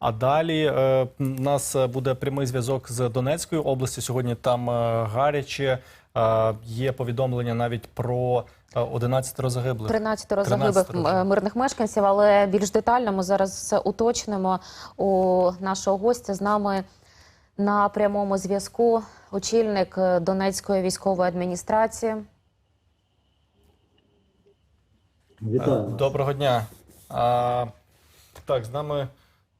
А далі е, у нас буде прямий зв'язок з Донецькою областю. Сьогодні там е, гаряче. Е, є повідомлення навіть про е, 11 загиблих. 13 13 загиблих мирних мешканців, але більш детально ми зараз все уточнимо у нашого гостя з нами на прямому зв'язку. Очільник е, Донецької військової адміністрації. Вітаю. Е. Доброго дня. А, так, з нами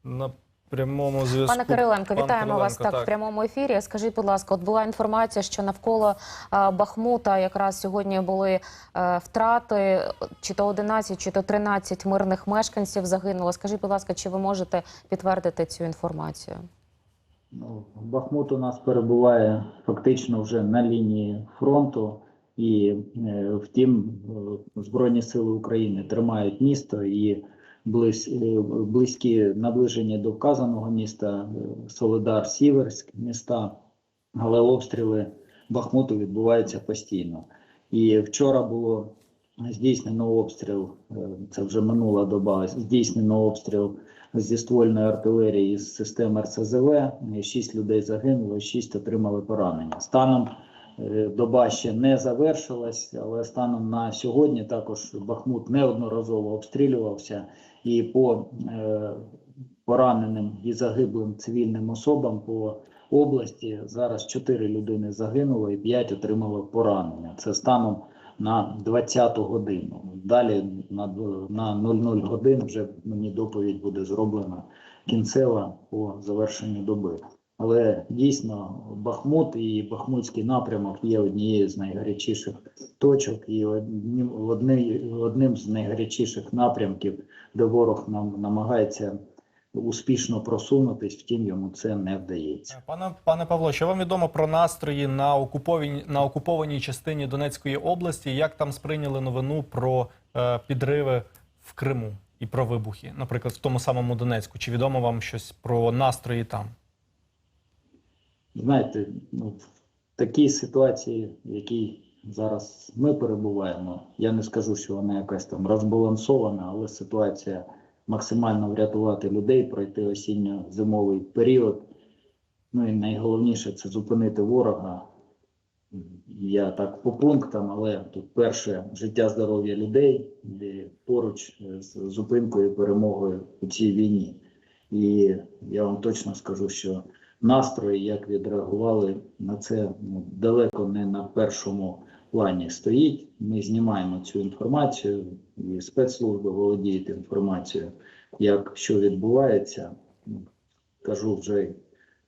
на прямому зв'язку. Пане Кириленко, пан вітаємо вас Кириленко, так, в прямому ефірі. Скажіть, будь ласка, от була інформація, що навколо е, Бахмута якраз сьогодні були е, втрати, чи то 11, чи то 13 мирних мешканців загинуло. Скажіть, будь ласка, чи ви можете підтвердити цю інформацію? Ну, Бахмут у нас перебуває фактично вже на лінії фронту, і е, втім, е, Збройні Сили України тримають місто і близь, е, близькі наближені до вказаного міста е, Солидар, Сіверськ міста, але обстріли Бахмуту відбуваються постійно. І вчора було здійснено обстріл, е, це вже минула доба, здійснено обстріл зі ствольної артилерії з системи РСЗВ. Шість людей загинуло, шість отримали поранення. Станом доба ще не завершилась, але станом на сьогодні також Бахмут неодноразово обстрілювався і по е, пораненим і загиблим цивільним особам по області зараз чотири людини загинуло і п'ять отримало поранення. Це станом на 20 годину. Далі на, на 00 годин вже мені доповідь буде зроблена кінцева по завершенню доби. Але дійсно Бахмут і Бахмутський напрямок є однією з найгарячіших точок і одним, одни- одним з найгарячіших напрямків, де ворог нам намагається успішно просунутись, втім йому це не вдається. Пане пане Павло, що вам відомо про настрої на окупованій на окупованій частині Донецької області? Як там сприйняли новину про е, підриви в Криму і про вибухи, наприклад, в тому самому Донецьку? Чи відомо вам щось про настрої там? Знаєте, ну, в такій ситуації, в якій зараз ми перебуваємо, я не скажу, що вона якась там розбалансована, але ситуація максимально врятувати людей, пройти осінньо-зимовий період. Ну і найголовніше це зупинити ворога. Я так по пунктам, але тут перше життя здоров'я людей поруч з зупинкою перемогою у цій війні. І я вам точно скажу, що настрої, як відреагували на це, ну, далеко не на першому плані стоїть. Ми знімаємо цю інформацію, і спецслужби володіють інформацією, як що відбувається. Ну, Кажу, вже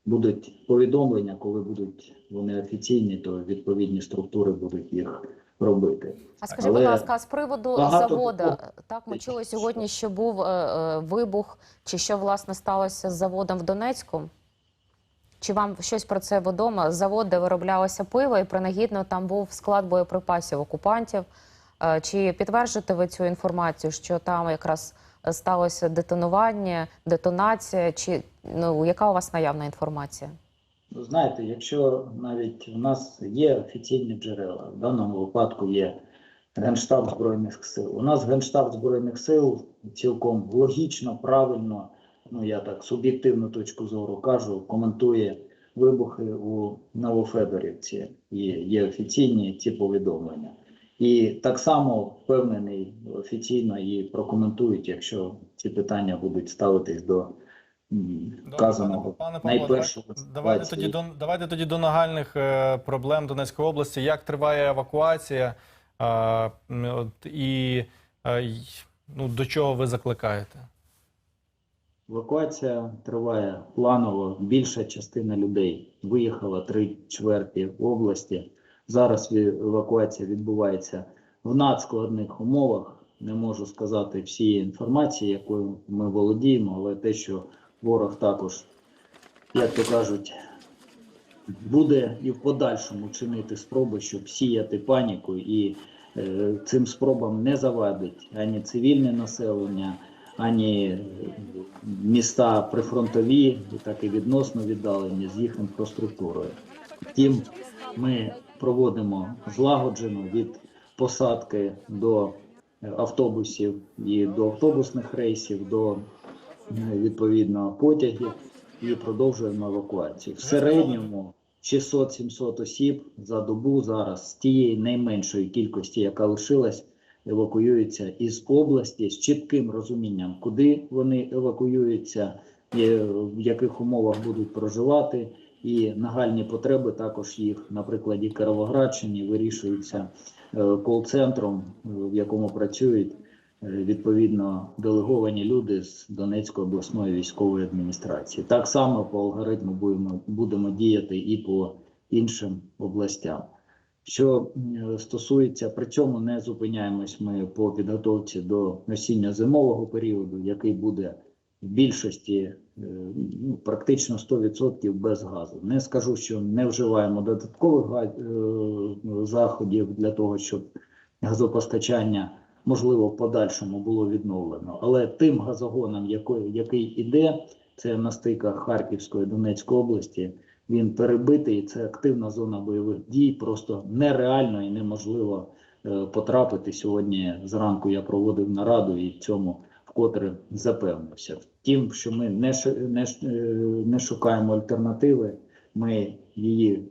будуть повідомлення, коли будуть вони офіційні, то відповідні структури будуть їх робити. А скажіть, Але будь ласка, з приводу багато заводу, було. так ми чули сьогодні, що був е, е, вибух, чи що власне сталося з заводом в Донецьку? Чи вам щось про це відомо? Завод, де вироблялося пиво, і принагідно там був склад боєприпасів окупантів. Е, Чи підтверджуєте ви цю інформацію, що там якраз сталося детонування, детонація? Чи ну яка у вас наявна інформація? Ну, Знаєте, якщо навіть у нас є офіційні джерела, в даному випадку є Генштаб Збройних сил. У нас Генштаб Збройних сил цілком логічно, правильно, ну я так суб'єктивну точку зору кажу, коментує вибухи у Новофедорівці. І є офіційні ці повідомлення. І так само впевнений офіційно і прокоментують, якщо ці питання будуть ставитись до вказаного пане Павло, давайте, тоді до давайте тоді до нагальних е, проблем Донецької області. Як триває евакуація, е, і е, ну до чого ви закликаєте? Евакуація триває планово. Більша частина людей виїхала три чверті області. Зараз евакуація відбувається в надскладних умовах. Не можу сказати всієї інформації, якою ми володіємо, але те, що ворог також, як то кажуть, буде і в подальшому чинити спроби, щоб сіяти паніку, і е, цим спробам не завадить ані цивільне населення, ані міста прифронтові, так і відносно віддалені з їх інфраструктурою. Втім, ми проводимо злагоджено від посадки до автобусів і до автобусних рейсів, до е, відповідно потягів і продовжуємо евакуацію. В середньому 600-700 осіб за добу зараз з тієї найменшої кількості, яка лишилась, евакуюються із області з чітким розумінням, куди вони евакуюються, е, в яких умовах будуть проживати. І нагальні потреби також їх на прикладі Кировоградщини вирішуються е, кол-центром, е, в якому працюють відповідно делеговані люди з Донецької обласної військової адміністрації. Так само по алгоритму будемо, будемо діяти і по іншим областям. Що стосується, при цьому не зупиняємось ми по підготовці до осінньо-зимового періоду, який буде в більшості е, ну, практично 100% без газу. Не скажу, що не вживаємо додаткових е, заходів для того, щоб газопостачання можливо в подальшому було відновлено. Але тим газогоном, який іде, це на стиках Харківської Донецької області. Він перебитий, це активна зона бойових дій. Просто нереально і неможливо е, потрапити. Сьогодні зранку я проводив нараду і в цьому вкотре запевнився. Втім, що ми не, не, е, не шукаємо альтернативи, ми її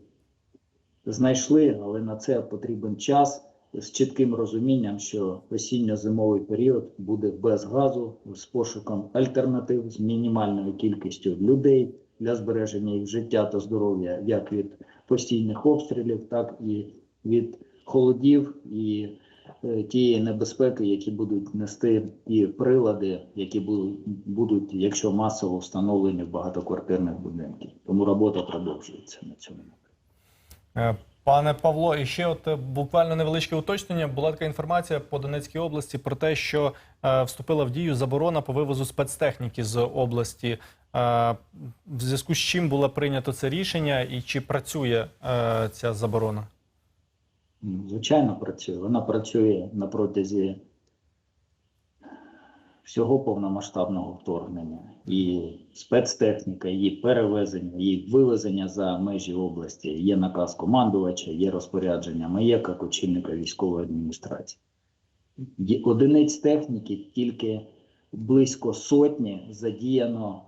знайшли, але на це потрібен час з чітким розумінням, що осінньо-зимовий період буде без газу, з пошуком альтернатив, з мінімальною кількістю людей для збереження їх життя та здоров'я, як від постійних обстрілів, так і від холодів і е, тієї небезпеки, які будуть нести і прилади, які будуть, якщо масово встановлені в багатоквартирних будинках. Тому робота продовжується на цьому. Е, Пане Павло, і ще от е, буквально невеличке уточнення. Була така інформація по Донецькій області про те, що е, вступила в дію заборона по вивозу спецтехніки з області. В зв'язку з чим було прийнято це рішення, і чи працює е, ця заборона? Звичайно, працює. Вона працює на протязі всього повномасштабного вторгнення. І спецтехніка, її перевезення, її вивезення за межі області. Є наказ командувача, є розпорядження як очільника військової адміністрації. Одиниць техніки тільки близько сотні задіяно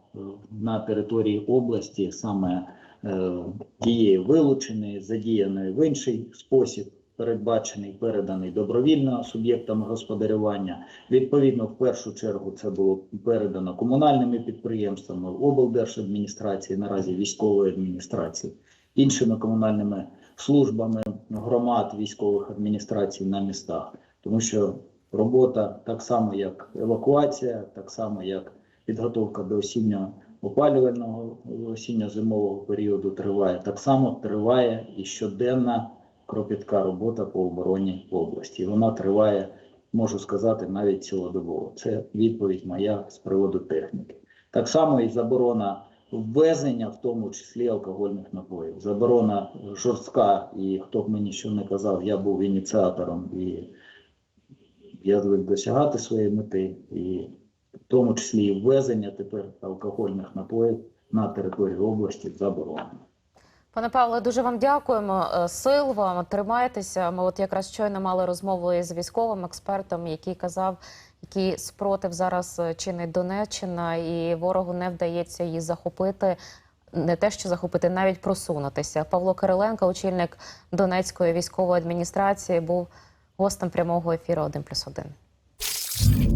на території області саме е, тієї вилученої, задіяної в інший спосіб, передбачений, переданий добровільно суб'єктам господарювання. Відповідно, в першу чергу це було передано комунальними підприємствами, облдержадміністрації, наразі військової адміністрації, іншими комунальними службами громад військових адміністрацій на містах, тому що робота так само, як евакуація, так само як підготовка до осіннього опалювального осінньо-зимового періоду триває. Так само триває і щоденна кропітка робота по обороні області. Вона триває, можу сказати, навіть цілодобово. Це відповідь моя з приводу техніки. Так само і заборона ввезення, в тому числі алкогольних напоїв. Заборона жорстка, і хто б мені що не казав, я був ініціатором і я звик досягати своєї мети, і тому числі і ввезення тепер алкогольних напоїв на територію області заборонено. Пане Павле, дуже вам дякуємо. Е, Сил вам тримайтеся. Ми от якраз щойно мали розмову із військовим експертом, який казав, який спротив зараз е, чинить Донеччина, і ворогу не вдається її захопити. Не те, що захопити, навіть просунутися. Павло Кириленко, очільник Донецької військової адміністрації, був гостем прямого ефіру 1+,1.